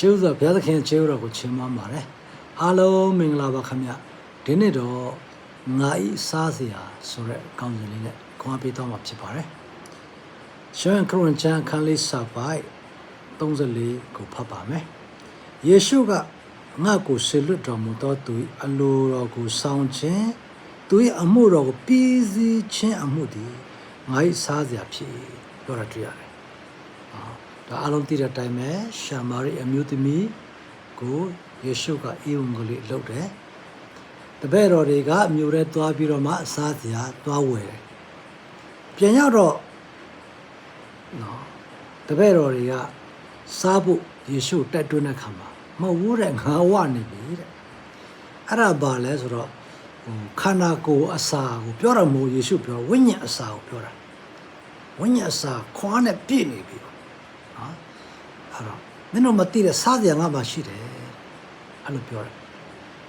ရှေးဥစွာဘုရားသခင်ခြေဥတော်ကိုချီးမွမ်းပါတယ်အားလုံးမင်္ဂလာပါခင်ဗျဒီနေ့တော့ငါဤစားစရာဆိုတဲ့အကောင်းကြီးလေးနဲ့ခွန်အားပေးတော့မှာဖြစ်ပါတယ်ရှမ်းခရစ်ချန်ခန်းလေးစာပိုက်34ကိုဖတ်ပါမယ်ယေရှုကငါ့ကိုဆေလွတ်တော်မူသောသူ၏အလိုတော်ကိုဆောင်ခြင်းသူ၏အမှုတော်ကိုပြီးစီးခြင်းအမှုသည်ငါ၏စားစရာဖြစ်၏ပြောတာတွေ့ရတယ် ဒါအလုံးသိတဲ့အတိုင်းပဲရှာမာရိအမျိုးသမီးကိုယေရှုကအေဝံဂေလိလုပ်တယ်။တပည့်တော်တွေကအမျိုးရဲသွားပြီးတော့မှအစားစရာသွားဝယ်တယ်။ပြန်ရောက်တော့နော်တပည့်တော်တွေကစားဖို့ယေရှုတက်တွန်းတဲ့ခါမှာမဟုတ်ဘူးတဲ့ငါဝနေပြီတဲ့။အဲ့ဒါဘာလဲဆိုတော့ဟိုခန္ဓာကိုယ်အစာကိုပြောတာမဟုတ်ယေရှုပြောဝိညာဉ်အစာကိုပြောတာ။ဝိညာဉ်အစာခွားနဲ့ပြည့်နေပြီပေါ့ နော်အဲ့တော့မင်းတို့မသိတဲ့စားစရာငါမှရှိတယ်အဲ့လိုပြောတယ်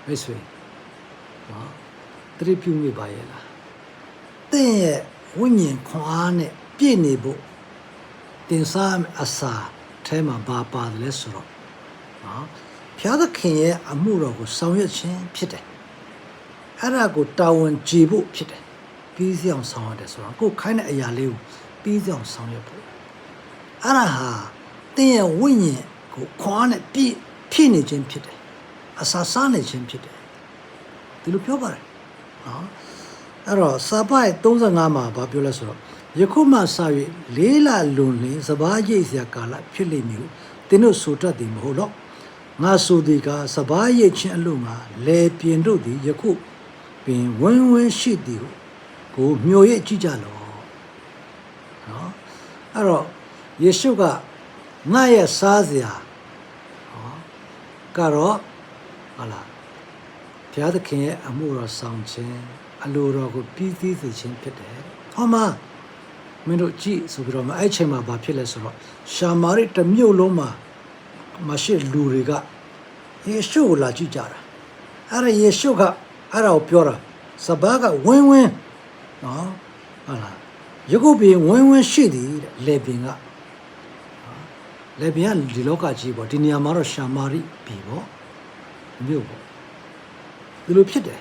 မိတ်ဆွေနော်တတိပြုမိပါရဲ့လားသင်ရဲ့ဝိညာဉ်ခွန်အားနဲ့ပြည့်နေဖို့တင်စားအစာအဲမှာဘာပါတယ်လဲဆိုတော့နော်ဘုရားသခင်ရဲ့အမှုတော်ကိုဆောင်ရွက်ခြင်းဖြစ်တယ်အဲ့ဒါကိုတာဝန်ကြည်ဖို့ဖြစ်တယ်ပြီးစီအောင်ဆောင်ရတယ်ဆိုတော့ကိုယ်ခိုင်းတဲ့အရာလေးကိုပြီးစီအောင်ဆောင်ရွက်ဖို့ အဲ့ဒါဟာတင်းရဲ့ဝိညာဉ်ကိုခွာနဲ့ပြည့်ဖြည့်နေခြင်းဖြစ်တယ်အစာစားနေခြင်းဖြစ်တယ်ဒီလိုပြောပါတယ်နော်အဲ့တော့စာပိုက်35မှာဗာပြောလဲဆိုတော့ယခုမှစ၍လေးလလွန်လင်းစဘာရိတ်စရာကာလဖြစ်လိမ့်မည်ဟုတင်းတို့ဆိုတတ်သည်မဟုတ်တော့ငါဆိုသည်ကစဘာရိတ်ခြင်းအလို့ငါလေပြင်းတို့သည်ယခုပင်ဝင်းဝင်းရှိသည်ဟုကိုမျှော်ရကြည့်ကြလော့နော်အဲ့တော့ ယေရှုကငါရဲ့စားစရာဟောကတော့ဟာလာဘုရားသခင်ရဲ့အမှုတော်ဆောင်ခြင်းအလိုတော်ကိုပြီးသီးစေခြင်းဖြစ်တယ်ဟောမှာမင်းတို့ကြည့်ဆိုပြီးတော့မအဲ့ချိန်မှာဘာဖြစ်လဲဆိုတော့ရှာမာရိတစ်မြို့လုံးမှာမရှိလူတွေကယေရှုကိုလာကြည့်ကြတာအဲ့ဒါယေရှုကအဲ့ဒါကိုပြောတာစဘာကဝင်းဝင်းနော်ဟုတ်လားယခုပင်ဝင်းဝင်းရှိသည်တဲ့လေပင်က လေပင်ကဒီလောကကြီးပေါ့ဒီနေရာမှာတော့ရှာမာရိပြီပေါ့မြို့ပေါ့ဒီလိုဖြစ်တယ်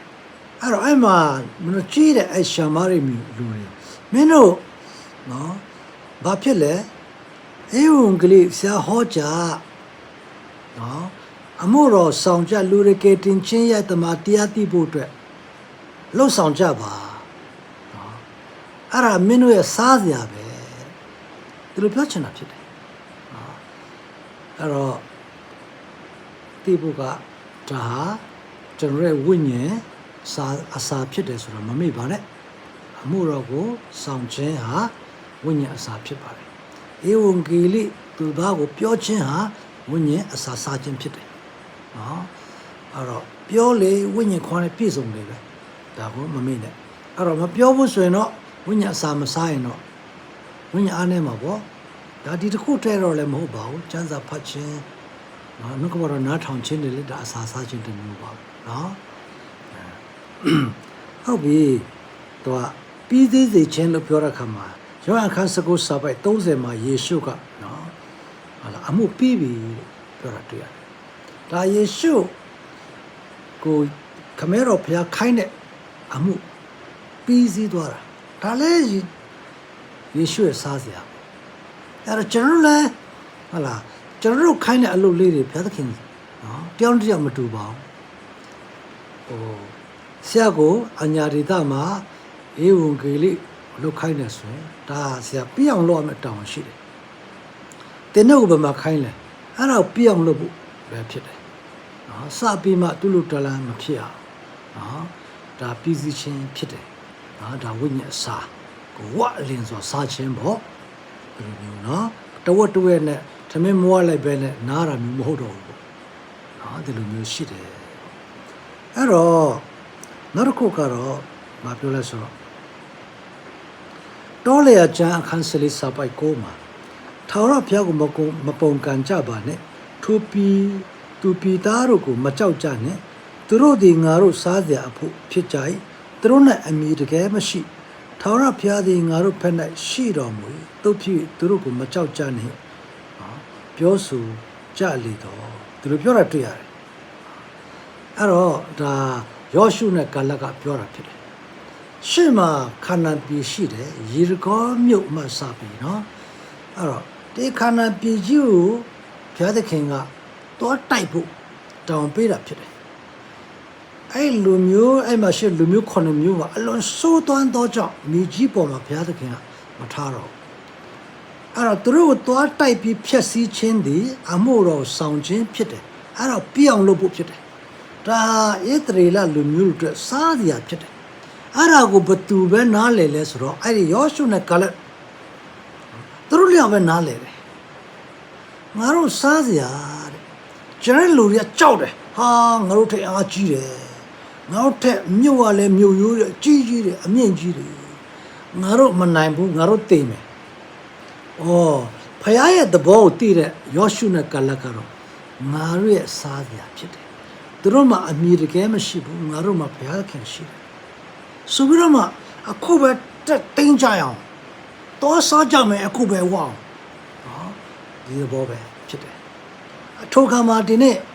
အဲ့တော့အဲ့မှာမင်းတို့ကြည့်တဲ့အဲ့ရှာမာရိမြို့လူတွေမင်းတို့နော်ဘာဖြစ်လဲအေဝံဂလိဆရာဟောကြားနော်အမှုတော်ဆောင်ကြလူတွေကယ်တင်ချင်းရဲ့တမန်တရားသိဖို့အတွက်လှုပ်ဆောင်ကြပါအဲ့ဒါမင်းတို့ရဲ့စားစရာပဲဒီလိုပြောချင်တာဖြစ်တယ်နော် အဲ့တော့တိဖို့ကဒါဟာကျွန်တော်ရဲ့ဝိညာဉ်စာအစာဖြစ်တယ်ဆိုတော့မမေ့ပါနဲ့အမှုတော်ကိုဆောင်ခြင်းဟာဝိညာဉ်အစာဖြစ်ပါတယ်ဧဝံဂေလိသူသားကိုပြောခြင်းဟာဝိညာဉ်အစာစားခြင်းဖြစ်တယ်နော်အဲ့တော့ပြောလေဝိညာဉ်ခွန်နဲ့ပြည့်စုံတယ်ပဲဒါကိုမမေ့နဲ့အဲ့တော့မပြောဘူးဆိုရင်တော့ဝိညာဉ်အစာမစားရင်တော့ဝိညာဉ်အားနေမှာပေါ့ ဒါဒီတစ်ခုတည်းတော့လည်းမဟုတ်ပါဘူးကျမ်းစာဖတ်ခြင်းနော်နှုတ်ကပတော်နားထောင်ခြင်းတွေလည်းဒါအစာစားခြင်းတမျိုးပါနော်ဟုတ်ပြီတော့ပြီးသေးစေခြင်းလို့ပြောတဲ့အခါမှာယောဟန်ခန်းစကုစာပိုက်30မှာယေရှုကနော်ဟာလာအမှုပြီးပြီလို့ပြောတာတွေ့ရတယ်ဒါယေရှုကိုခမဲတော်ဘုရားခိုင်းတဲ့အမှုပြီးစည်းသွားတာဒါလည်းယေယေရှုရဲ့စားစရာ အဲ့တော့ကျွန်တော်တို့လည်းဟုတ်လားကျွန်တော်တို့ခိုင်းတဲ့အလုပ်လေးတွေဘုရားသခင်နော်တယောက်တစ်ယောက်မတူပါဘူးဟိုဆရာကိုအညာဒေတာမှာအေဝံဂေလိလုပ်ခိုင်းတယ်ဆိုရင်ဒါဆရာပြအောင်လုပ်ရမယ့်တောင်းရှိတယ်တင်းတို့ကဘယ်မှာခိုင်းလဲအဲ့ဒါကိုပြအောင်လုပ်ဖို့ပဲဖြစ်တယ်နော်စပြီးမှသူ့လိုတလန်းမဖြစ်အောင်နော်ဒါပြီးစီးခြင်းဖြစ်တယ်နော်ဒါဝိညာဉ်အစာကိုဝအလင်းဆိုစားခြင်းပေါ့ ဒီလိုမျိုးနော်တဝက်တဝက်နဲ့သမင်းမွားလိုက်ပဲနဲ့နားတာမျိုးမဟုတ်တော့ဘူးပေါ့နော်ဒီလိုမျိုးရှိတယ်အဲ့တော့နောက်တစ်ခုကတော့မပြောလဲဆိုတော့တောလေအကျမ်းအခန်းစလေးစာပိုက်ကိုမှာထာဝရဘုရားကိုမကုံမပုံကန်ကြပါနဲ့သူပီသူပီသားတို့ကိုမကြောက်ကြနဲ့သူတို့ဒီငါတို့စားစရာအဖို့ဖြစ်ကြ၏သူတို့နဲ့အမိတကယ်မရှိ ထာဝရဘုရားသည်ငါတို့ဖက်၌ရှိတော်မူ၏တို့ဖြစ်သူတို့ကိုမကြောက်ကြနဲ့ဟောပြောဆိုကြအလီတော့သူတို့ပြောတာတွေ့ရတယ်အဲ့တော့ဒါယောရှုနဲ့ကာလကပြောတာဖြစ်တယ်ရှေ့မှာခန္ဓာပြည်ရှိတယ်ယေရကောမြို့မှစပြီနော်အဲ့တော့ဒီခန္ဓာပြည်ကြီးကိုဘုရားသခင်ကတောတိုက်ဖို့တောင်းပေးတာဖြစ်တယ် အဲ့လူမျိုးအဲ့မှာရှိလူမျိုးခုနှစ်မျိုးကအလွန်ဆိုးသွမ်းသောကြောင့်မြေကြီးပေါ်မှာဘုရားသခင်ကမထားတော့ဘူးအဲ့တော့သူတို့ကိုသွားတိုက်ပြီးဖျက်ဆီးခြင်းသည်အမှုတော်ဆောင်ခြင်းဖြစ်တယ်အဲ့တော့ပြည့်အောင်လုပ်ဖို့ဖြစ်တယ်ဒါဣသရေလလူမျိုးတွေအတွက်စားစရာဖြစ်တယ်အဲ့ဒါကိုဘသူပဲနားလည်လဲဆိုတော့အဲ့ဒီယောရှုနဲ့ကလက်သူတို့လျောက်ပဲနားလည်တယ်ငါတို့စားစရာတဲ့ကျန်တဲ့လူတွေကကြောက်တယ်ဟာငါတို့ထက်အားကြီးတယ် ငါတို့ထက်မြို့ကလည်းမြို့ရိုးတယ်အကြီးကြီးတယ်အမြင့်ကြီးတယ်ငါတို့မနိုင်ဘူးငါတို့တိမ်မယ်။အော်ဖခင်ရဲ့သဘောကိုသိတဲ့ယောရှုနဲ့ကလတ်ကတော့ငါတို့ရဲ့စားစရာဖြစ်တယ်။သူတို့မှအမိတကယ်မရှိဘူးငါတို့မှဘုရားခင်ရှိတယ်။ဆိုပြီးတော့မှအခုပဲတက်တင်းကြရအောင်။တောစားကြမယ်အခုပဲဝအောင်။နော်ဒီသဘောပဲဖြစ်တယ်။အထောက်ခါမှာဒီနေ့နော်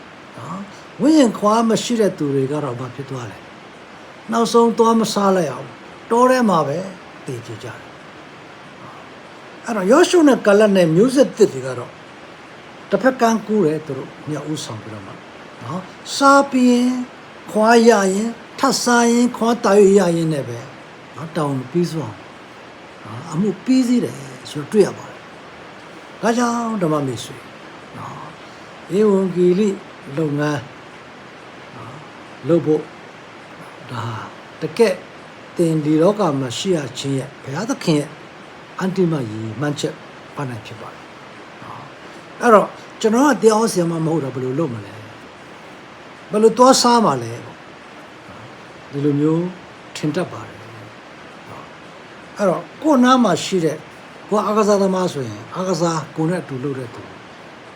ဝိညာဉ်ခွာမရှိတဲ့သူတွေကတော့ဘာဖြစ်သွားလဲ။နောက်ဆုံးသွားမစားလိုက်အောင်တောထဲမှာပဲတည်ကြကြတယ်အဲ့တော့ယောရှုနဲ့ကလတ်နဲ့မျိုးဆက်တစ်တွေကတော့တစ်ဖက်ကန်းကူးတယ်သူတို့ညဥဆောင်ပြီးတော့မှနော်စားပြီးရင်ခွာရရင်ထပ်စားရင်ခွာတာရရရင်နဲ့ပဲနော်တောင်းပြီးစွာနော်အမှုပြီးစီးတယ်ဆိုတော့တွေ့ရပါတယ်ဒါကြောင့်ဓမ္မမေဆွေနော်ဧဝံဂေလိလုပ်ငန်းနော် လုပ်ဖို့ဒါတကက်တင်ဒီလောကမှာရှိရခြင်းရဲ့ဘုရားသခင်ရဲ့အန်တီမရီမှန်ချက်ပန်းနိုင်ဖြစ်ပါတယ်။အဲ့တော့ကျွန်တော်ကတရားဆရာမမဟုတ်တော့ဘယ်လိုလုပ်မလဲ။ဘယ်လိုသွားစားမှာလဲပေါ့။ဒီလိုမျိုးထင်တတ်ပါတယ်။အဲ့တော့ကိုယ်နားမှာရှိတဲ့ကိုယ်အာကစားသမားဆိုရင်အာကစားကိုယ်နဲ့အတူလုပ်တဲ့သူ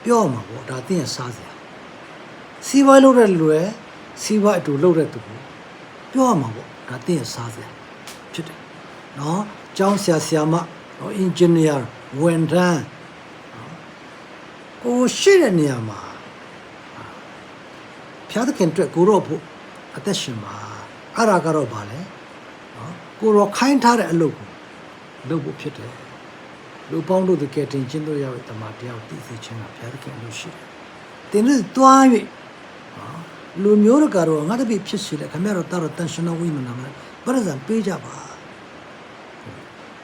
ပြောမှာပေါ့ဒါသိရင်စားစရာ။စီးပွားလုပ်တဲ့လူရဲ့ စီးပွားအတူလုပ်တဲ့သူကိုပြောမှာပေါ့ဒါသိရင်စားစရာဖြစ်တယ်။နော်ကျောင်းဆရာဆရာမနော်အင်ဂျင်နီယာဝန်ထမ်းကိုရှိတဲ့နေရာမှာဖျားသခင်အတွက်ကိုတော့ဖို့အသက်ရှင်ပါအဲ့ဒါကတော့ဗာလဲနော်ကိုတော့ခိုင်းထားတဲ့အလုပ်ကိုလုပ်ဖို့ဖြစ်တယ်လူပေါင်းတို့တကယ်တင်ချင်းတို့ရောက်တဲ့တမန်တယောက်တည်စေခြင်းကဘုရားသခင်အလို့ရှိတယ်။တင်လို့တွား၍နော် လူမျိုးတို့ကတော့ငါတပိဖြစ်စီလေခင်ဗျားတို့တာတော့တန်ရှင်တော်ဝိမနာမှာဗရဇံပေးကြပါ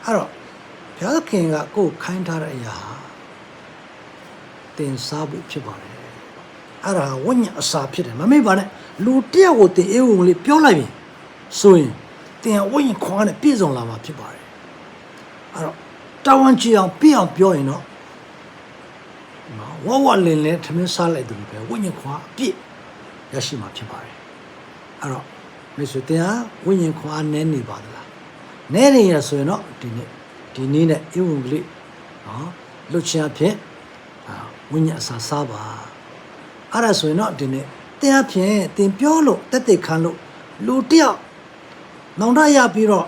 အဲ့တော့ဘုရားသခင်ကကိုယ်ခိုင်းထားတဲ့အရာဟာတင်စားဖို့ဖြစ်ပါတယ်အဲ့ဒါဝိညာဉ်အစာဖြစ်တယ်မမေ့ပါနဲ့လူတယောက်ကိုတင်အေးဝင်လေးပြောလိုက်ပြီဆိုရင်တင်ဝိညာဉ်ခွာနဲ့ပြည့်စုံလာမှာဖြစ်ပါတယ်အဲ့တော့တာဝန်ကြီးအောင်ပြည့်အောင်ပြောရင်တော့နော်ဝဝလင်လင်ထမင်းစားလိုက်တယ်ပဲဝိညာဉ်ခွာအပြည့် ရရှိမှာဖြစ်ပါတယ်အဲ့တော့မိတ်ဆွေတင်ဟာဝိညာဉ်ခွာနည်းနေပါသလားနည်းနေရဆိုရင်တော့ဒီနေ့ဒီနေ့နဲ့ဧဝံဂေလိနော်လွတ်ချင်အဖြစ်အာဝိညာဉ်အစာစားပါအဲ့ဒါဆိုရင်တော့ဒီနေ့တင်အဖြစ်တင်ပြောလို့တက်တက်ခံလို့လူတယောက်နောင်တရပြီးတော့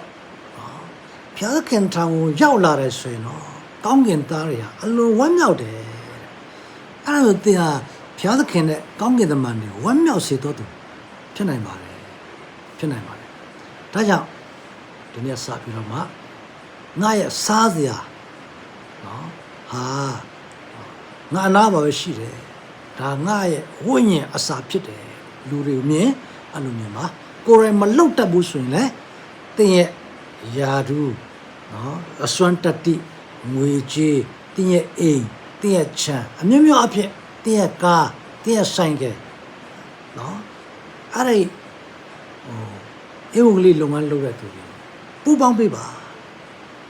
ဖျားသခင်ထံကိုရောက်လာတယ်ဆိုရင်တော့ကောင်းကင်သားတွေဟာအလွန်ဝမ်းမြောက်တယ်တဲ့အဲ့ဒါဆိုသင်ဟာ ဖျားသခင်နဲ့ကောင်းကင်သမန်တွေကိုဝမ်းမြောက်စေတော့သူဖြစ်နိုင်ပါတယ်ဖြစ်နိုင်ပါတယ်ဒါကြောင့်ဒီနေ့စပြီးတော့မှငါရဲ့စားစရာနော်ဟာငါအနာပါပဲရှိတယ်ဒါငါရဲ့ဝိညာဉ်အစာဖြစ်တယ်လူတွေမြင်အဲ့လိုမြင်ပါကိုယ်တိုင်မလောက်တတ်ဘူးဆိုရင်လည်းသင်ရဲ့ယာဒူနော်အစွမ်းတတိငွေကြေးတင်းရဲ့အိမ်တင်းရဲ့ခြံအမျိုးမျိုးအဖြစ် တင်းရဲ့ကားတင်းရဲ့ဆိုင်ကယ်နော်အဲ့ဒီဟိုအေဝံဂေလိလုပ်ငန်းလုပ်တဲ့သူတွေပူပေါင်းပေးပါ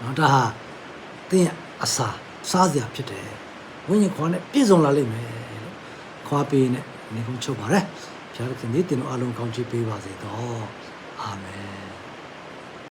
နော်ဒါဟာတင်းရဲ့အစာစားစရာဖြစ်တယ်ဝိညာဉ်ခွာနဲ့ပြည့်စုံလာလိမ့်မယ်လို့ခွာပေးနဲ့နေကုန်ချုပ်ပါရယ်ဘုရားသခင်ဒီတင်တို့အလုံးကောင်းချီးပေးပါစေတော့အာမင်